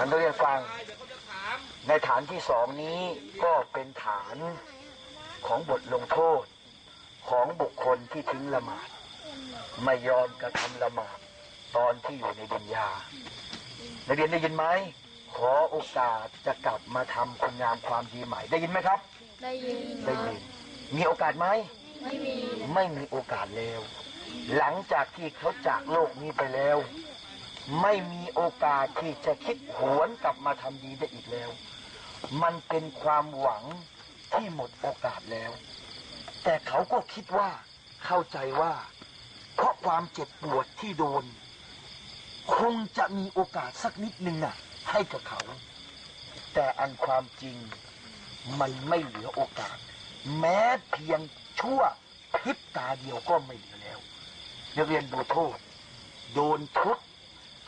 อันเรียนฟัง ในฐานที่สองนี้ก็เป็นฐานของบทลงโทษของบุคคลที่ทิ้งละหมาด ไม่ยอมกระทำละหมาดตอนที่อยู่ในดุนยานักเรียนได้ยินไหม ขอโอกาสจะกลับมาทำคุณงามความดีใหม่ ได้ยินไหมครับ ได้ยินได้ยิน มีโอกาสไหมไม่มีไม่มีโอกาสแล้ว หลังจากที่เขาจากโลกนี้ไปแล้ว ไม่มีโอกาสที่จะคิดหวนกลับมาทำดีได้อีกแล้ว มันเป็นความหวังที่หมดโอกาสแล้ว แต่เขาก็คิดว่าเข้าใจว่า เพราะความเจ็บปวดที่โดน คงจะมีโอกาสสักนิดหนึ่งน่ะ ให้กับเขา แต่อันความจริงมันไม่เหลือโอกาส แม้เพียงชั่วพริบตาเดียวก็ไม่เหลือแล้วนักเรียนดูโทษ โดนทุบ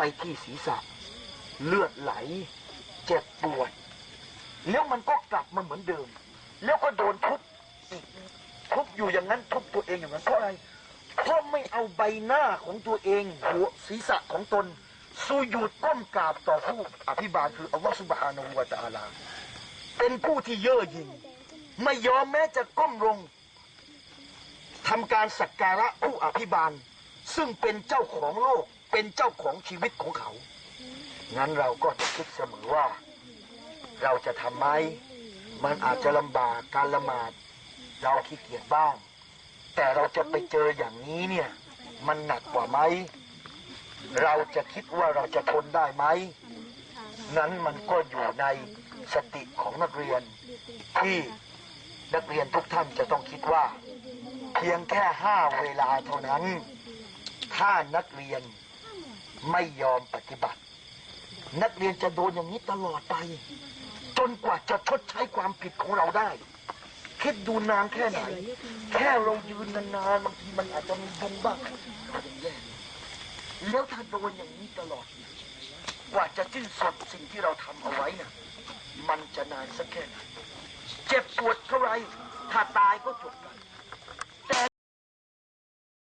ไปที่ศีรษะ เลือดไหล เจ็บปวด แล้วมันก็กลับมาเหมือนเดิม แล้วก็โดนทุบอีกทุบอยู่อย่างนั้นทุบตัวเองอย่างนั้นเพราะอะไรเพราะไม่เอาใบหน้าของตัวเองหัวศีรษะของตนสูญยุดก้มกราบต่อผู้อภิบาลคืออัลลอฮฺสุบฮานาหูวะตาลา เป็นผู้ที่เย่อหยิ่งไม่ยอมแม้จะก้มลงทำการสักการะผู้อภิบาล ซึ่งเป็นเจ้าของโลก เป็นเจ้าของชีวิตของเขา งั้นเราก็จะคิดเสมอว่า เราจะทำไหมมันอาจจะลำบากการละหมาด เราขี้เกียจบ้าง แต่เราจะไปเจออย่างนี้เนี่ย มันหนักกว่าไหมเราจะคิดว่าเราจะทนได้ไหม นั้นมันก็อยู่ในสติของนักเรียน ที่นักเรียนทุกท่านจะต้องคิดว่า เพียงแค่ห้าเวลาเท่านั้น ถ้านักเรียน ไม่ยอมปฏิบัติ นักเรียนจะโดนอย่างนี้ตลอดไป จนกว่าจะชดใช้ความผิดของเราได้ คิดดูนานแค่ไหน แค่เรายืนนานๆบางทีมันอาจจะมีบุบ้างอย่างแย่แล้วถ้าโดนอย่างนี้ตลอด กว่าจะสิ้นสดสิ่งที่เราทำเอาไว้น่ะมันจะนานสักแค่ไหนเจ็บปวดเท่าไรถ้าตายก็จบกัน